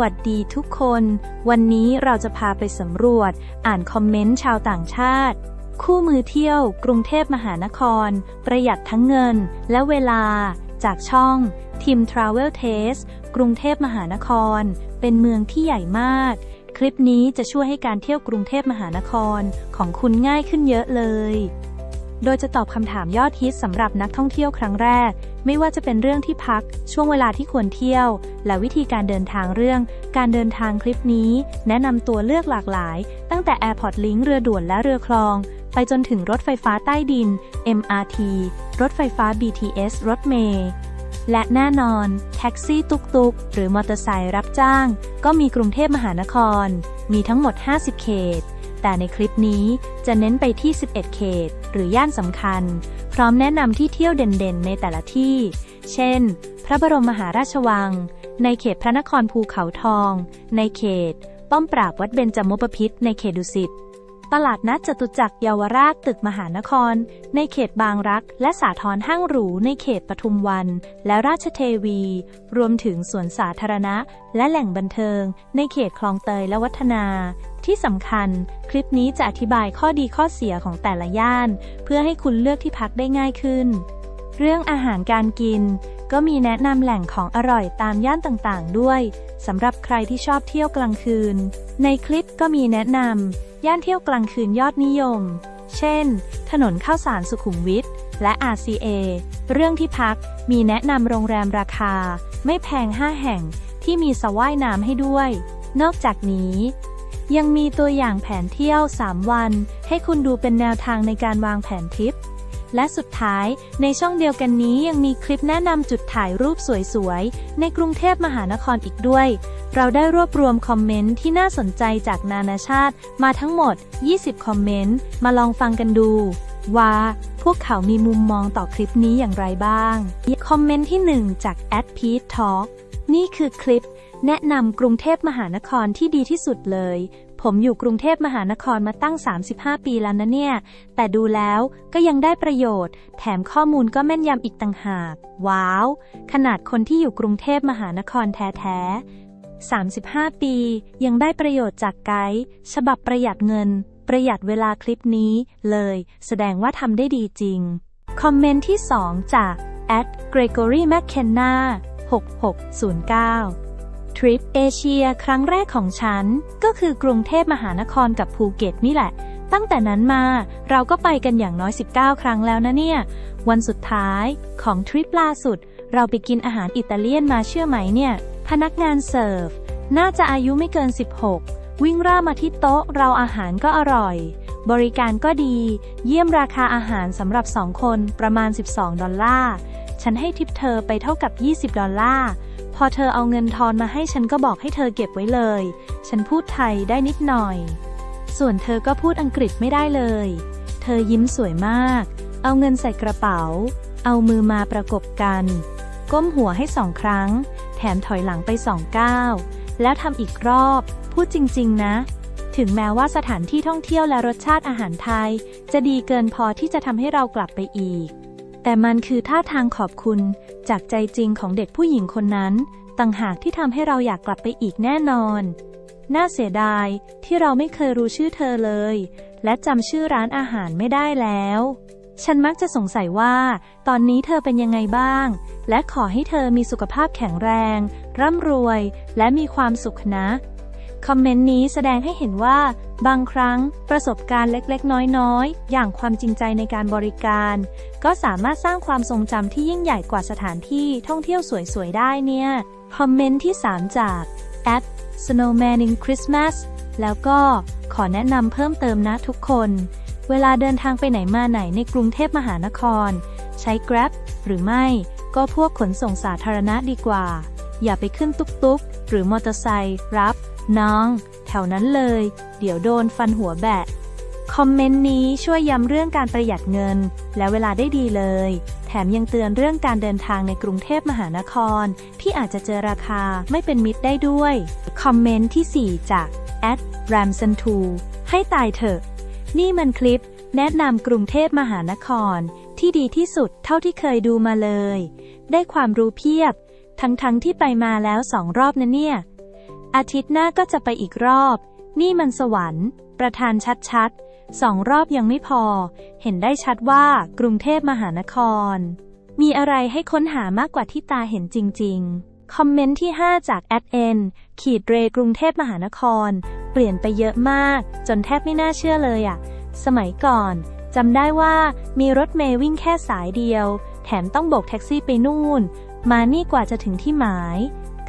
วัสดีทุกคน วันนี้เราจะพาไปสำรวจ อ่านคอมเมนต์ชาวต่างชาติ คู่มือเที่ยว กรุงเทพมหานคร ประหยัดทั้งเงินและเวลา จากช่องทีม Travel Taste กรุงเทพมหานคร เป็นเมืองที่ใหญ่มาก คลิปนี้จะช่วยให้การเที่ยวกรุงเทพมหานครของคุณง่ายขึ้นเยอะเลย โดยจะตอบคำถามยอดฮิตสำหรับนักท่องเที่ยวครั้งแรก ไม่ว่าจะเป็นเรื่องที่พัก ช่วงเวลาที่ควรเที่ยว และวิธีการเดินทางเรื่อง การเดินทางคลิปนี้ แนะนำตัวเลือกหลากหลาย ตั้งแต่ Airport Link เรือด่วนและเรือคลอง ไปจนถึงรถไฟฟ้าใต้ดิน MRT รถไฟฟ้า BTS รถเมล์และแน่นอน แท็กซี่ตุกๆ หรือมอเตอร์ไซค์รับจ้าง ก็มีกรุงเทพมหานคร มีทั้งหมด 50 เขต แต่ในคลิปนี้จะเน้นไปที่ 11 เขต หรือย่านสำคัญ พร้อมแนะนำที่เที่ยวเด่นๆ ในแต่ละที่ เช่น พระบรมมหาราชวัง ในเขตพระนครภูเขาทอง ในเขต ป้อมปราบวัดเบญจมบพิตรในเขตดุสิต ตลาดนัดจตุจักรเยาวราชตึกมหานคร ในเขตบางรัก และสาทรห้างหรูในเขตปทุมวัน และราชเทวี รวมถึงสวนสาธารณะ และแหล่งบันเทิง ในเขตคลองเตยและวัฒนา ที่สำคัญ คลิปนี้จะอธิบายข้อดีข้อเสียของแต่ละย่าน เพื่อให้คุณเลือกที่พักได้ง่ายขึ้น เรื่องอาหารการกิน ก็มีแนะนำแหล่งของอร่อยตามย่านต่างๆ ด้วยสำหรับใครที่ชอบเที่ยวกลางคืน ในคลิปก็มีแนะนำย่านเที่ยวกลางคืนยอดนิยม เช่น ถนนข้าวสารสุขุมวิทและ RCA เรื่องที่พักมีแนะนำโรงแรมราคา ไม่แพง 5 แห่งที่มีสระว่ายน้ำให้ด้วย นอกจากนี้ ยังมีตัวอย่างแผนเที่ยว 3 วัน ให้คุณดูเป็นแนวทางในการวางแผนทริป และสุดท้ายในช่องเดียวกันนี้ยังมีคลิปแนะนำจุดถ่ายรูปสวยๆ ในกรุงเทพมหานครอีกด้วย เราได้รวบรวมคอมเมนต์ที่น่าสนใจจากนานาชาติ มาทั้งหมด 20 คอมเมนต์ มาลองฟังกันดู ว่าพวกเขามีมุมมองต่อคลิปนี้อย่างไรบ้าง คอมเมนต์ที่ 1 จาก a d p e a t Talk นี่คือคลิป แนะนำกรุงเทพมหานครที่ดีที่สุดเลย ผมอยู่กรุงเทพมหานครมาตั้ง 35 ปีแล้วนะเนี่ย แต่ดูแล้วก็ยังได้ประโยชน์ แถมข้อมูลก็แม่นยำอีกต่างหาก ว้าว ขนาดคนที่อยู่กรุงเทพมหานครแท้ๆ 35 ปี ยังได้ประโยชน์จากไกด์ฉบับประหยัดเงิน ประหยัดเวลาคลิปนี้เลย แสดงว่าทำได้ดีจริง คอมเมนต์ที่ 2 จาก @gregory mckenna 6609 ทริปเอเชียครั้งแรกของฉัน ก็คือกรุงเทพมหานครกับภูเก็ตนี่แหละ ตั้งแต่นั้นมาเราก็ไปกันอย่างน้อย 19 ครั้งแล้วนะเนี่ย วันสุดท้ายของทริปล่าสุด เราไปกินอาหารอิตาเลียนมาเชื่อไหมเนี่ย พนักงานเสิร์ฟ น่าจะอายุไม่เกิน 16 วิ่งร่ามาที่โต๊ะเราอาหารก็อร่อย บริการก็ดี เยี่ยมราคาอาหารสำหรับ2คนประมาณ 12 ดอลลาร์ฉันให้ทิปเธอไปเท่ากับ 20 ดอลลาร์ อเธอเอาเงินทอนมาให้ฉันก็บอกให้เธอเก็บไว้เลย ฉันพูดไทยได้นิดหน่อย ส่วนเธอก็พูดอังกฤษไม่ได้เลย เธอยิ้มสวยมาก เอาเงินใส่กระเป๋า เอามือมาประกบกัน ก้มหัวให้สองครั้ง แถมถอยหลังไปสองก้าวแล้วทำอีกรอบ พูดจริง ๆ นะ ถึงแม้ว่าสถานที่ท่องเที่ยวและรสชาติอาหารไทย จะดีเกินพอที่จะทำให้เรากลับไปอีก แต่มันคือท่าทางขอบคุณ จากใจจริงของเด็กผู้หญิงคนนั้น ต่างหากที่ทำให้เราอยากกลับไปอีกแน่นอน น่าเสียดายที่เราไม่เคยรู้ชื่อเธอเลย และจำชื่อร้านอาหารไม่ได้แล้ว ฉันมักจะสงสัยว่า ตอนนี้เธอเป็นยังไงบ้าง และขอให้เธอมีสุขภาพแข็งแรง ร่ำรวย และมีความสุขนะ คอมเมนต์นี้แสดงให้เห็นว่า บางครั้งประสบการณ์เล็กๆ น้อยๆ อย่างความจริงใจในการบริการ ก็สามารถสร้างความทรงจำที่ยิ่งใหญ่กว่าสถานที่ท่องเที่ยวสวยๆ ได้เนี่ย คอมเมนต์ที่ 3 จาก at snowman in christmas แล้วก็ขอแนะนำเพิ่มเติมนะทุกคน เวลาเดินทางไปไหนมาไหนในกรุงเทพมหานคร ใช้ Grab หรือไม่ก็พวกขนส่งสาธารณะดีกว่า อย่าไปขึ้นตุ๊กๆ หรือมอเตอร์ไซค์รับ น้อง แถวนั้นเลย เดี๋ยวโดนฟันหัวแบะ คอมเมนต์นี้ช่วยย้ำเรื่องการประหยัดเงิน และเวลาได้ดีเลย แถมยังเตือนเรื่องการเดินทางในกรุงเทพมหานคร ที่อาจจะเจอราคาไม่เป็นมิตรได้ด้วย คอมเมนต์ที่ 4 จาก r a m s o n 2ให้ตายเถอะ นี่มันคลิป แนะนำกรุงเทพมหานคร ที่ดีที่สุดเท่าที่เคยดูมาเลย ได้ความรู้เพียบ ทั้งๆทที่ไปมาแล้วสองรอบนะเนี่ย อาทิตย์หน้าก็จะไปอีกรอบ นี่มันสวรรค์ ประธานชัดๆ สองรอบยังไม่พอ เห็นได้ชัดว่ากรุงเทพมหานคร มีอะไรให้ค้นหามากกว่าที่ตาเห็นจริง ๆ คอมเมนต์ที่ 5 จากแอดเอ็นขีดเรกรุงเทพมหานคร เปลี่ยนไปเยอะมาก จนแทบไม่น่าเชื่อเลยอะสมัยก่อนจำได้ว่ามีรถเมย์วิ่งแค่สายเดียว แถมต้องโบกแท็กซี่ไปนู่น มานี่กว่าจะถึงที่หมาย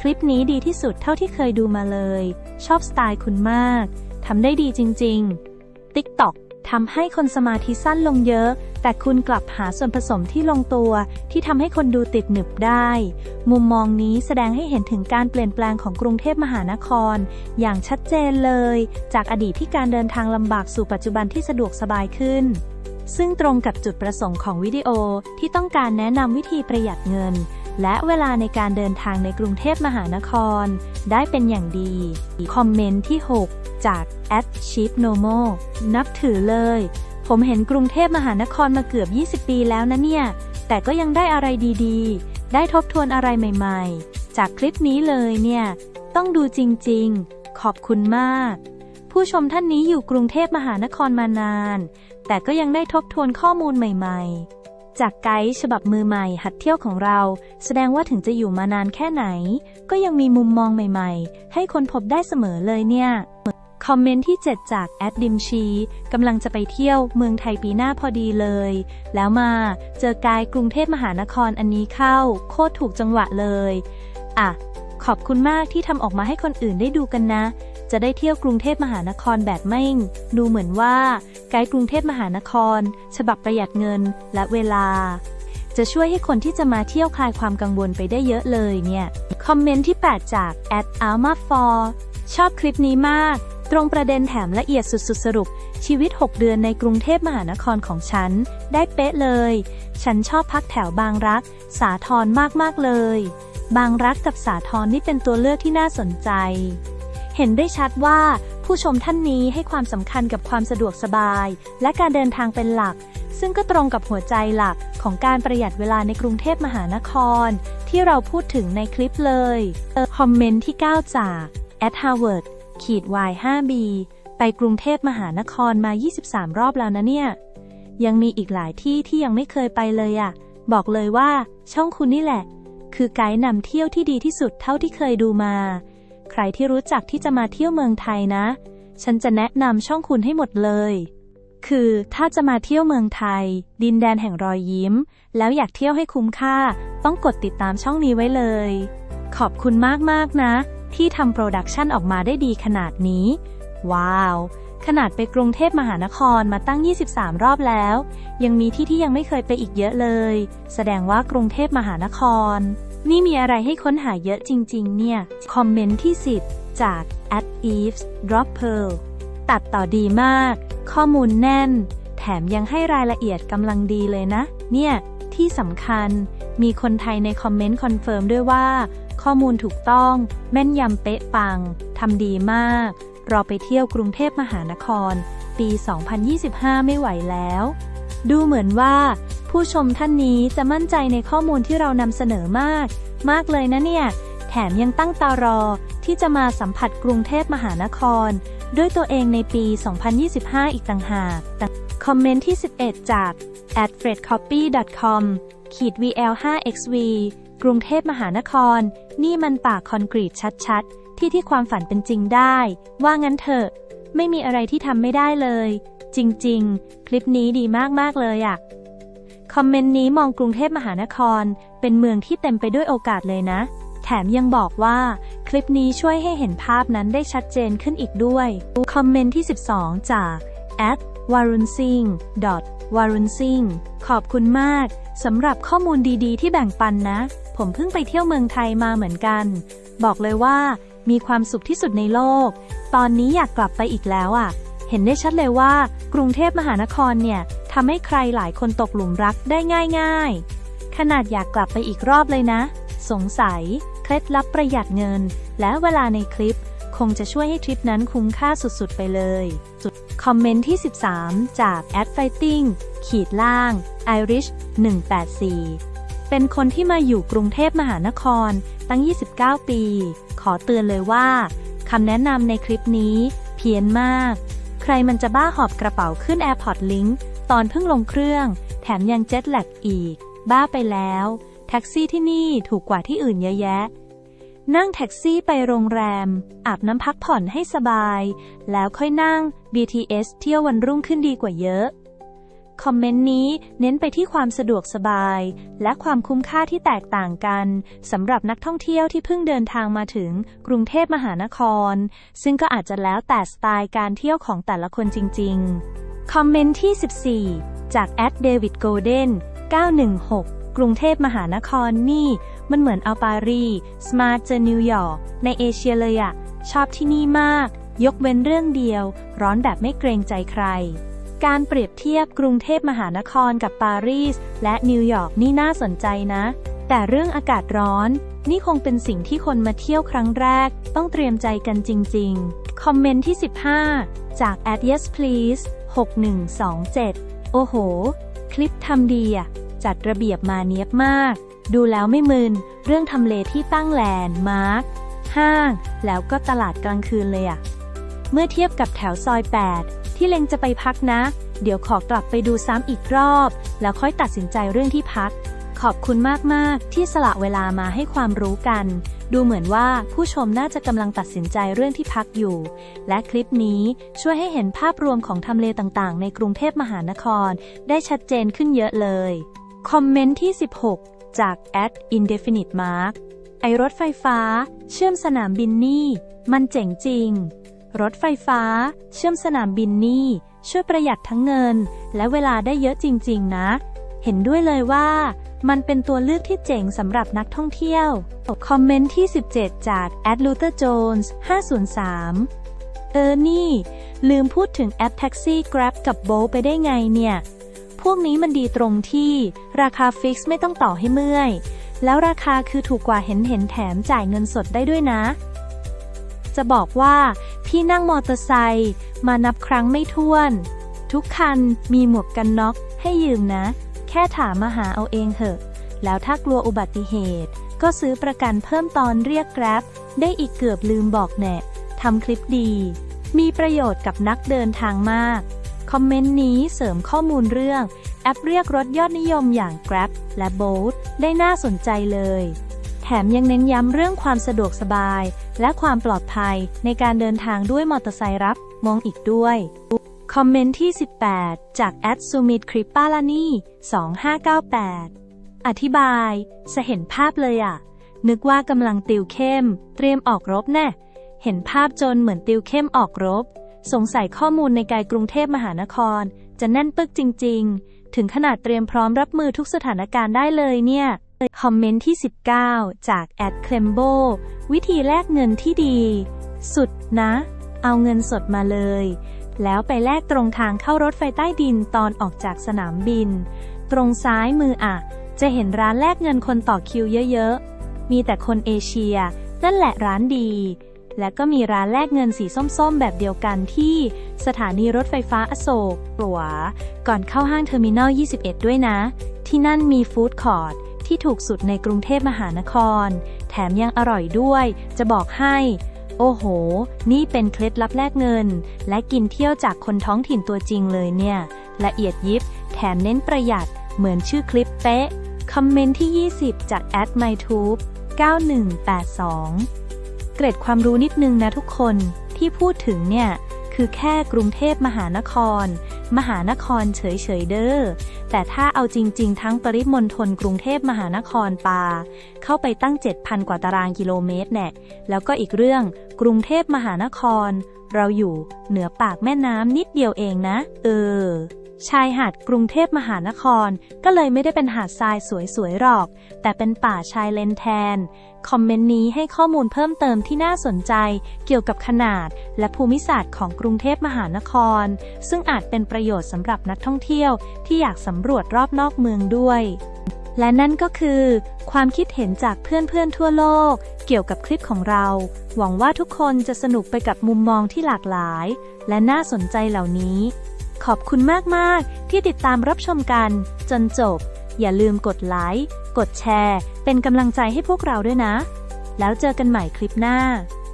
ลิปนี้ดีที่สุดเท่าที่เคยดูมาเลย ชอบสไตล์คุณมาก ทำได้ดีจริง ๆ TikTok ทำให้คนสมาธิสั้นลงเยอะ แต่คุณกลับหาส่วนผสมที่ลงตัว ที่ทำให้คนดูติดหนึบได้ มุมมองนี้แสดงให้เห็นถึงการเปลี่ยนแปลงของกรุงเทพมหานคร อย่างชัดเจนเลย จากอดีตที่การเดินทางลำบากสู่ปัจจุบันที่สะดวกสบายขึ้นซึ่งตรงกับจุดประสงค์ของวิดีโอที่ต้องการแนะนำวิธีประหยัดเงิน และเวลาในการเดินทางในกรุงเทพมหานคร ได้เป็นอย่างดี คอมเมนต์ที่ 6 จาก at cheap nomo นับถือเลย ผมเห็นกรุงเทพมหานครมาเกือบ 20 ปีแล้วนะเนี่ย แต่ก็ยังได้อะไรดีๆ ได้ทบทวนอะไรใหม่ๆ จากคลิปนี้เลยเนี่ย ต้องดูจริงๆ ขอบคุณมาก ผู้ชมท่านนี้อยู่กรุงเทพมหานครมานาน แต่ก็ยังได้ทบทวนข้อมูลใหม่ ๆ จากไกด์ฉบับมือใหม่หัดเที่ยวของเรา แสดงว่าถึงจะอยู่มานานแค่ไหน ก็ยังมีมุมมองใหม่ๆ ให้คนพบได้เสมอเลยเนี่ย คอมเมนต์ที่ 7 จากแอดดิมชีกำลังจะไปเที่ยวเมืองไทยปีหน้าพอดีเลย แล้วมาเจอกายกรุงเทพมหานครอันนี้เข้า โคตรถูกจังหวะเลย อะ ขอบคุณมากที่ทำออกมาให้คนอื่นได้ดูกันนะ จะได้เที่ยวกรุงเทพมหานครแบบไม่งดูเหมือนว่า ไกด์กรุงเทพมหานคร ฉบับประหยัดเงินและเวลา จะช่วยให้คนที่จะมาเที่ยวคลายความกังวลไปได้เยอะเลยเนี่ย คอมเมนต์ที่ 8 จาก at alma for ชอบคลิปนี้มาก ตรงประเด็นแถมละเอียดสุดๆ สรุป ชีวิต 6 เดือนในกรุงเทพมหานครของฉัน ได้เป๊ะเลย ฉันชอบพักแถวบางรัก สาทรมากๆเลย บางรักกับสาทรนี่เป็นตัวเลือกที่น่าสนใจ เห็นได้ชัดว่า ผู้ชมท่านนี้ให้ความสำคัญกับความสะดวกสบาย และการเดินทางเป็นหลัก ซึ่งก็ตรงกับหัวใจหลักของการประหยัดเวลาในกรุงเทพมหานคร ที่เราพูดถึงในคลิปเลยคอมเมนต์ที่ 9 จาก at harvard ขีด y 5 b ไปกรุงเทพมหานครมา 23 รอบแล้วนะเนี่ย ยังมีอีกหลายที่ที่ยังไม่เคยไปเลยอะ่ะ บอกเลยว่า ช่องคุณนี่แหละ คือไกด์นำเที่ยวที่ดีที่สุดเท่าที่เคยดูมา ใครที่รู้จักที่จะมาเที่ยวเมืองไทยนะ ฉันจะแนะนำช่องคุณให้หมดเลย คือถ้าจะมาเที่ยวเมืองไทย ดินแดนแห่งรอยยิ้ม แล้วอยากเที่ยวให้คุ้มค่า ต้องกดติดตามช่องนี้ไว้เลย ขอบคุณมากๆนะ ที่ทำโปรดักชันออกมาได้ดีขนาดนี้ ว้าวขนาดไปกรุงเทพมหานครมาตั้ง 23 รอบแล้ว ยังมีที่ที่ยังไม่เคยไปอีกเยอะเลย แสดงว่ากรุงเทพมหานคร นี่มีอะไรให้ค้นหาเยอะจริง ๆ เนี่ย คอมเมนต์ที่ 10 จาก at eves drop pearl ตัดต่อดีมาก ข้อมูลแน่น แถมยังให้รายละเอียดกำลังดีเลยนะ เนี่ย ที่สำคัญ มีคนไทยในคอมเมนต์คอนเฟิร์มด้วยว่า ข้อมูลถูกต้อง แม่นยำเป๊ะปัง ทำดีมาก รอไปเที่ยวกรุงเทพมหานคร ปี 2025 ไม่ไหวแล้ว ดูเหมือนว่า ผู้ชมท่านนี้จะมั่นใจในข้อมูลที่เรานำเสนอมาก มากเลยนะเนี่ย แถมยังตั้งตารอที่จะมาสัมผัสกรุงเทพมหานคร ด้วยตัวเองในปี 2025 อีกต่างหาก คอมเมนต์ที่ 11 จาก a d f r e d c o p y c o m ขีด VL5XV กรุงเทพมหานคร นี่มันป่าคอนกรีตชัดๆ ที่ที่ความฝันเป็นจริงได้ ว่างั้นเถอะ ไม่มีอะไรที่ทำไม่ได้เลย จริง ๆ คลิปนี้ดีมาก ๆ เลยอะคอมเมนต์นี้มองกรุงเทพมหานคร เป็นเมืองที่เต็มไปด้วยโอกาสเลยนะ แถมยังบอกว่า คลิปนี้ช่วยให้เห็นภาพนั้นได้ชัดเจนขึ้นอีกด้วย คอมเมนต์ที่ 12 จาก atwarunsing. warunsing ขอบคุณมากสำหรับข้อมูลดีๆ ที่แบ่งปันนะ ผมเพิ่งไปเที่ยวเมืองไทยมาเหมือนกัน บอกเลยว่ามีความสุขที่สุดในโลก ตอนนี้อยากกลับไปอีกแล้วอะ เห็นได้ชัดเลยว่า กรุงเทพมหานครเนี่ยทำให้ใครหลายคนตกหลุมรักได้ง่าย ๆ ขนาดอยากกลับไปอีกรอบเลยนะ สงสัย เคล็ดลับประหยัดเงิน และเวลาในคลิป คงจะช่วยให้ทริปนั้นคุ้มค่าสุดๆไปเลยจุดคอมเมนต์ที่ 13 จาก a d fighting ขีดล่าง irish 184 เป็นคนที่มาอยู่กรุงเทพมหานครตั้ง 29 ปี ขอเตือนเลยว่าคำแนะนำในคลิปนี้เพี้ยนมาก ใครมันจะบ้าหอบกระเป๋าขึ้น AirPod Link ตอนเพิ่งลงเครื่อง แถมยังเจ็ตแลกอีก บ้าไปแล้ว แท็กซี่ที่นี่ถูกกว่าที่อื่นเยอะแยะ นั่งแท็กซี่ไปโรงแรม อาบน้ำพักผ่อนให้สบาย แล้วค่อยนั่ง BTS เที่ยววันรุ่งขึ้นดีกว่าเยอะ คอมเมนต์นี้เน้นไปที่ความสะดวกสบาย และความคุ้มค่าที่แตกต่างกันสำหรับนักท่องเที่ยวที่เพิ่งเดินทางมาถึงกรุงเทพมหานคร ซึ่งก็อาจจะแล้วแต่สไตล์การเที่ยวของแต่ละคนจริง ๆ คอมเมนต์ที่ 14 จากแอดเดวิดโกลเด้น916 กรุงเทพมหานครนี่ มันเหมือนเอาปารีสมาร์ทเจอนิวยอร์กในเอเชียเลยอะชอบที่นี่มาก ยกเว้นเรื่องเดียว ร้อนแบบไม่เกรงใจใคร การเปรียบเทียบกรุงเทพมหานครกับปารีส และนิวยอร์กนี่น่าสนใจนะ แต่เรื่องอากาศร้อน นี่คงเป็นสิ่งที่คนมาเที่ยวครั้งแรก ต้องเตรียมใจกันจริง ๆ คอมเมนต์ที่ 15 จาก at yes please 6127 โอ้โห คลิปทำดีอะจัดระเบียบมาเนียบมาก ดูแล้วไม่มึน เรื่องทำเลที่ตั้งแลนด์มาร์คห้าง แล้วก็ตลาดกลางคืนเลยอะเมื่อเทียบกับแถวซอย 8 ที่เล็งจะไปพักนะ เดี๋ยวขอกลับไปดูซ้ำอีกรอบ แล้วค่อยตัดสินใจเรื่องที่พัก ขอบคุณมาก ๆ ที่สละเวลามาให้ความรู้กัน ดูเหมือนว่าผู้ชมน่าจะกำลังตัดสินใจเรื่องที่พักอยู่ และคลิปนี้ช่วยให้เห็นภาพรวมของทำเลต่างๆ ในกรุงเทพมหานคร ได้ชัดเจนขึ้นเยอะเลย คอมเมนต์ที่ 16 จาก at indefinite mark ไอรถไฟฟ้า เชื่อมสนามบินนี่ มันเจ๋งจริง รถไฟฟ้า เชื่อมสนามบินนี่ ช่วยประหยัดทั้งเงิน และเวลาได้เยอะจริง ๆ นะ เห็นด้วยเลยว่า มันเป็นตัวเลือกที่เจ๋งสำหรับนักท่องเที่ยว คอมเมนต์ที่ 17 จาก a d l u t h e r Jones 503 เออนี่ ลืมพูดถึงแอปแท็กซี่ Grab กับ b o ไปได้ไงเนี่ย พวกนี้มันดีตรงที่ราคาฟิกซ์ไม่ต้องต่อให้เมื่อย แล้วราคาคือถูกกว่าเห็นเห็นแถมจ่ายเงินสดได้ด้วยนะจะบอกว่า พี่นั่งมอเตอร์ไซค์มานับครั้งไม่ถ้วน ทุกคันมีหมวกกันน็อกให้ยืมนะ แค่ถามมาหาเอาเองเถอะ แล้วถ้ากลัวอุบัติเหตุ ก็ซื้อประกันเพิ่มตอนเรียกแกร็บได้อีกเกือบลืมบอกแน่ทำคลิปดี มีประโยชน์กับนักเดินทางมาก คอมเมนต์นี้เสริมข้อมูลเรื่อง แอปเรียกรถยอดนิยมอย่าง Grab และ Bolt ได้น่าสนใจเลย แถมยังเน้นย้ำเรื่องความสะดวกสบาย และความปลอดภัยในการเดินทางด้วยมอเตอร์ไซค์รับมองอีกด้วย คอมเมนต์ที่ 18 จากแอดซูมิดคริปปาลานี่2598 อธิบาย จะเห็นภาพเลยอะนึกว่ากำลังติวเข้ม เตรียมออกรบแน่เห็นภาพจนเหมือนติวเข้มออกรบ สงสัยข้อมูลในกายกรุงเทพมหานคร จะแน่นปึกจริง ๆ ถึงขนาดเตรียมพร้อมรับมือทุกสถานการณ์ได้เลยเนี่ย คอมเมนต์ที่ 19 จากแอดเคลมโบวิธีแลกเงินที่ดี สุดนะ เอาเงินสดมาเลย แล้วไปแลกตรงทางเข้ารถไฟใต้ดินตอนออกจากสนามบิน ตรงซ้ายมืออะจะเห็นร้านแลกเงินคนต่อคิวเยอะๆ มีแต่คนเอเชีย นั่นแหละร้านดี และก็มีร้านแลกเงินสีส้มๆ แบบเดียวกันที่สถานีรถไฟฟ้าอโศกหรัว ก่อนเข้าห้างเทอร์มินอล 21 ด้วยนะ ที่นั่นมีฟู้ดคอร์ท ที่ถูกสุดในกรุงเทพมหานคร แถมยังอร่อยด้วย จะบอกให้ โอ้โห นี่เป็นเคล็ดลับแลกเงิน และกินเที่ยวจากคนท้องถิ่นตัวจริงเลยเนี่ย ละเอียดยิบ แถมเน้นประหยัด เหมือนชื่อคลิปเป๊ะ คอมเมนต์ที่ 20 จาก a d m y t u b e 9182 เกร็ดความรู้นิดนึงนะทุกคนที่พูดถึงเนี่ย คือแค่กรุงเทพมหานคร มหานครเฉยๆเด้อ แต่ถ้าเอาจริง ๆ ทั้งปริมณฑลกรุงเทพมหานครปา เข้าไปตั้ง 7,000 กว่าตารางกิโลเมตรแน่แล้วก็อีกเรื่องกรุงเทพมหานคร เราอยู่เหนือปากแม่น้ำนิดเดียวเองนะ เออ ชายหาดกรุงเทพมหานคร ก็เลยไม่ได้เป็นหาดทรายสวยๆหรอก แต่เป็นป่าชายเลนแทน คอมเมนต์นี้ให้ข้อมูลเพิ่มเติมที่น่าสนใจ เกี่ยวกับขนาด และภูมิศาสตร์ของกรุงเทพมหานคร ซึ่งอาจเป็นประโยชน์สำหรับนักท่องเที่ยวที่อยากสำรวจรอบนอกเมืองด้วยและนั่นก็คือ ความคิดเห็นจากเพื่อนๆทั่วโลก เกี่ยวกับคลิปของเรา หวังว่าทุกคนจะสนุกไปกับมุมมองที่หลากหลาย และน่าสนใจเหล่านี้ ขอบคุณมาก ๆ ที่ติดตามรับชมกัน จนจบ อย่าลืมกดไลค์ กดแชร์ เป็นกำลังใจให้พวกเราด้วยนะ แล้วเจอกันใหม่คลิปหน้า